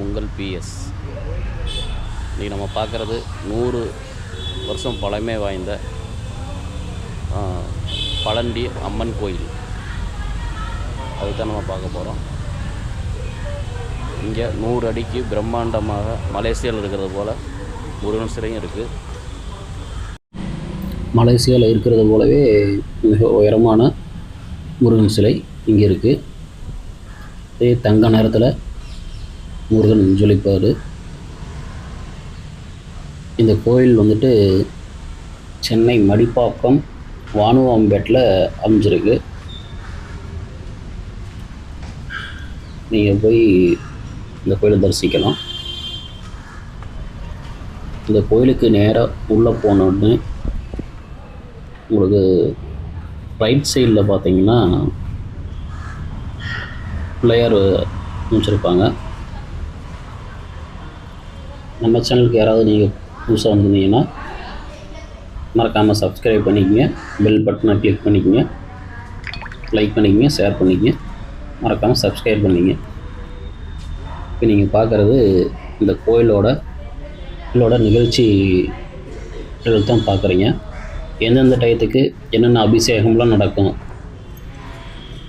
உங்கள் பிஎஸ் இன்றைக்கி நம்ம பார்க்குறது நூறு வருஷம் பழமை வாய்ந்த பழண்டி அம்மன் கோயில். அதுதான் நம்ம பார்க்க போகிறோம் இங்கே நூறு அடிக்கு பிரம்மாண்டமாக மலேசியாவில் இருக்கிறது போல் முருகன் சிலையும் இருக்குது மலேசியாவில் இருக்கிறது போலவே மிக உயரமான முருகன் சிலை இங்கே இருக்குது இதே தங்க நேரத்தில் முருகன் ஜொலிப்பார் இந்த கோயில் வந்துட்டு சென்னை மடிப்பாக்கம் வானுவாம்பேட்டில் அமைஞ்சிருக்கு. நீங்கள் போய் இந்த கோயிலை தரிசிக்கலாம். இந்த கோயிலுக்கு நேராக உள்ளே போனோடனே உங்களுக்கு ரைட் சைடில் பார்த்தீங்கன்னா பிள்ளையார் அமைச்சிருப்பாங்க. நம்ம சேனலுக்கு யாராவது நீங்கள் புதுசாக வந்திருந்தீங்கன்னா மறக்காமல் சப்ஸ்கிரைப் பண்ணிக்கங்க பெல் பட்டனை கிளிக் பண்ணிக்கோங்க லைக் பண்ணிக்கோங்க ஷேர் பண்ணிக்கங்க மறக்காமல் சப்ஸ்கிரைப் பண்ணிக்கங்க. இப்போ நீங்கள் பார்க்குறது இந்த கோயிலோட கோயிலோட நிகழ்ச்சி தான் பார்க்குறீங்க எந்தெந்த டயத்துக்கு என்னென்ன அபிஷேகம்லாம் நடக்கும்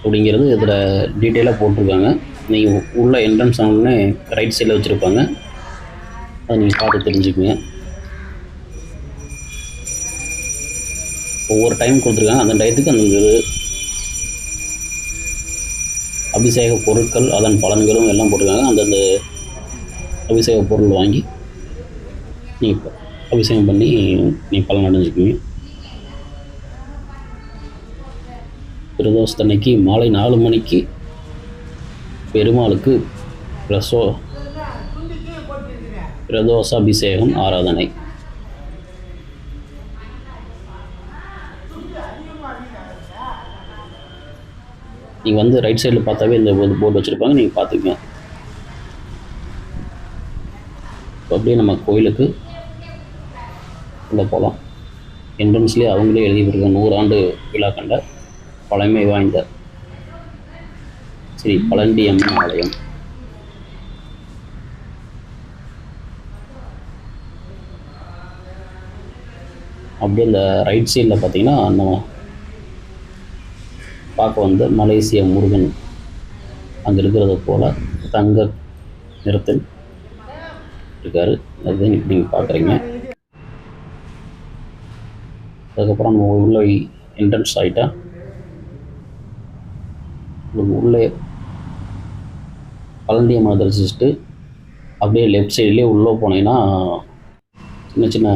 அப்படிங்கிறது இதில் டீட்டெயிலாக போட்டிருக்காங்க. நீங்கள் உள்ள என்ட்ரன்ஸ் ஆனோடனே ரைட் சைடில் வச்சுருப்பாங்க. அதை நீங்கள் பார்த்து தெரிஞ்சுக்குங்க. ஒவ்வொரு டைம் கொடுத்துருக்காங்க. அந்த டயத்துக்கு அந்த அபிஷேக பொருட்கள் அதன் பலன்களும் எல்லாம் போட்டிருக்காங்க. அந்தந்த அபிஷேக பொருள் வாங்கி நீங்கள் அபிஷேகம் பண்ணி நீங்கள் பலன் அடைஞ்சுக்குவீங்க. பிரதோஷத்தன்னைக்கு மாலை நாலு மணிக்கு பெருமாளுக்கு பிரசோ பிரதோஷாபிஷேகம் ஆராதனை. நீங்கள் வந்து ரைட் சைடில் பார்த்தாவே இந்த போர்டு வச்சுருப்பாங்க நீங்கள் பார்த்துக்கங்க. இப்போ அப்படியே நம்ம கோயிலுக்கு உள்ளே போகலாம் என்ட்ரன்ஸ்லேயே அவங்களே எழுதி கொடுக்குறாங்க நூறாண்டு விழா கண்ட பழமை வாய்ந்த ஸ்ரீ பழண்டி அம்மன் ஆலயம். அப்படியே இந்த ரைட் சைடில் பார்த்திங்கன்னா நம்ம பார்க்க வந்து மலேசிய முருகன் அங்கே இருக்கிறது போல் தங்க நிறத்தில் இருக்கார். அது நீங்கள் பார்க்குறீங்க. அதுக்கப்புறம் நம்ம உள்ள என்ட்ரன்ஸ் ஆகிட்டா உள்ளே பழனியம்மனை தரிசிச்சுட்டு அப்படியே லெஃப்ட் சைட்லேயே உள்ளே போனீங்கன்னா சின்ன சின்ன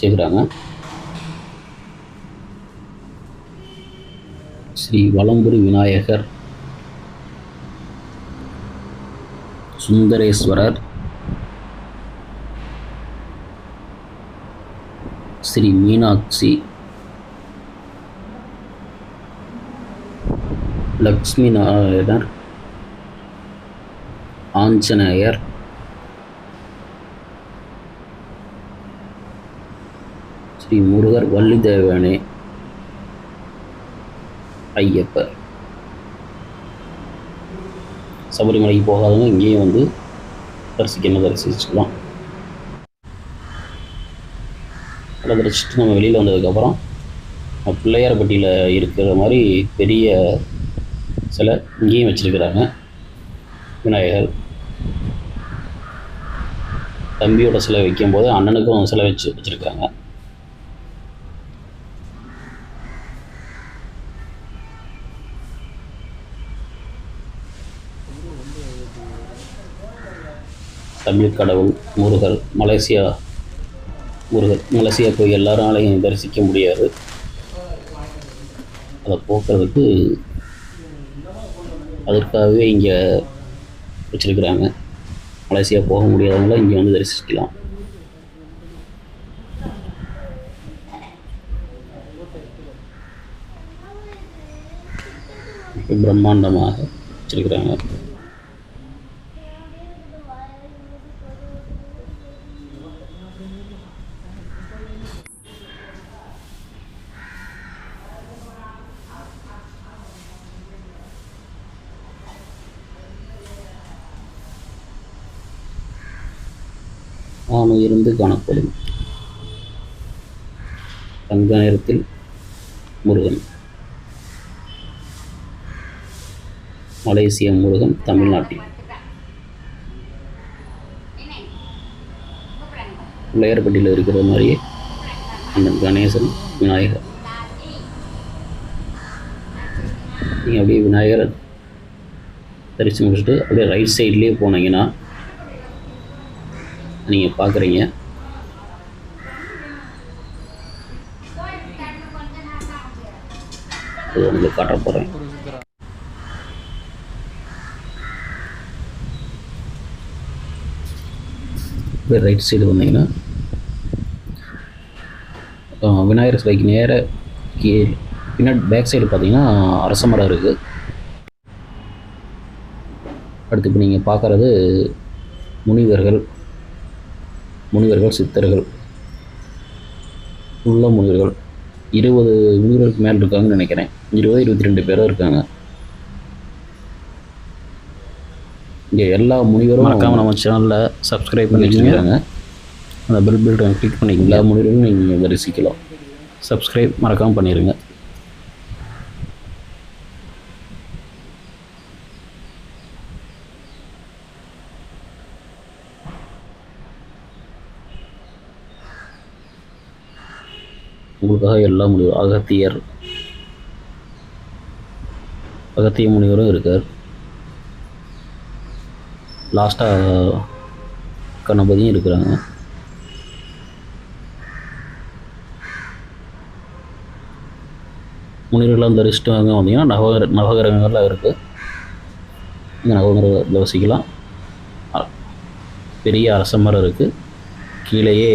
வச்சுக்கிறாங்க ஸ்ரீ வலம்புரி விநாயகர் சுந்தரேஸ்வரர் ஸ்ரீ மீனாட்சி லக்ஷ்மி நாராயணர் ஆஞ்சநேயர் ஸ்ரீ முருகர் வள்ளி தேவனே ஐயப்பர். சபரிமலைக்கு போகாதவங்க இங்கேயும் வந்து தரிசிக்கணும் தரிசிச்சுக்கலாம். அதை தரிசிச்சுட்டு நம்ம வெளியில் வந்ததுக்கப்புறம் பிள்ளையார்பட்டியில் இருக்கிற மாதிரி பெரிய சிலை இங்கேயும் வச்சுருக்கிறாங்க. விநாயகர். தம்பியோட சிலை வைக்கும்போது அண்ணனுக்கும் சிலை வச்சு வச்சுருக்காங்க. தமிழ் கடவுள் முருகர் மலேசியா முருகர். மலேசியா போய் எல்லாராலையும் தரிசிக்க முடியாது. அதை போக்குறதுக்கு அதற்காகவே இங்கே வச்சுருக்கிறாங்க. மலேசியா போக முடியாதவங்கள இங்கே வந்து தரிசிக்கலாம். பிரம்மாண்டமாக வச்சிருக்கிறாங்க. வானுயர்ந்து காணப்படும். தங்க நேரத்தில் முருகன். மலேசிய முருகன் தமிழ்நாட்டில். பிள்ளையார்பட்டியில் இருக்கிற மாதிரியே அந்த கணேசன் விநாயகர். நீங்கள் அப்படியே விநாயகரை தரிசனம் முடிச்சுட்டு அப்படியே ரைட் சைட்லேயே போனீங்கன்னா நீங்கள் பார்க்குறீங்க அது உங்களுக்கு காட்ட போகிறேன் அப்படியே ரைட் சைடு வந்தீங்கன்னா விநாயகர் சிலைக்கு நேர கீ பின்னாடி பேக் சைடு பார்த்தீங்கன்னா அரச மரம் இருக்குது அடுத்து இப்போ நீங்கள் பார்க்குறது முனிவர்கள். முனிவர்கள் சித்தர்கள் உள்ள முனிவர்கள். இருபது முனிவர்களுக்கு மேலே இருக்காங்கன்னு நினைக்கிறேன். இருபது இருபத்தி ரெண்டு பேரும் இருக்காங்க. இங்கே எல்லா முனிவரும் மறக்காமல் நம்ம சேனலில் சப்ஸ்கிரைப் பண்ணி வச்சுருக்காங்க அந்த பெல் பட்டன் கிளிக் பண்ணி எல்லா முனிவர்களும் நீங்கள் தரிசிக்கலாம். சப்ஸ்கிரைப் மறக்காமல் பண்ணிடுங்க உங்களுக்காக எல்லா முனிவர் அகத்தியர். அகத்திய முனிவரும் இருக்கார். லாஸ்ட்டாக கணபதியும் இருக்கிறாங்க. முனிவர்களாக தரிசிட்டு வாங்க வந்தீங்கன்னா நவகர நவகிரகங்கள்லாம் இருக்குது இந்த நவகிரகத்தில் வசிக்கலாம் பெரிய அரச மரம் இருக்குது கீழேயே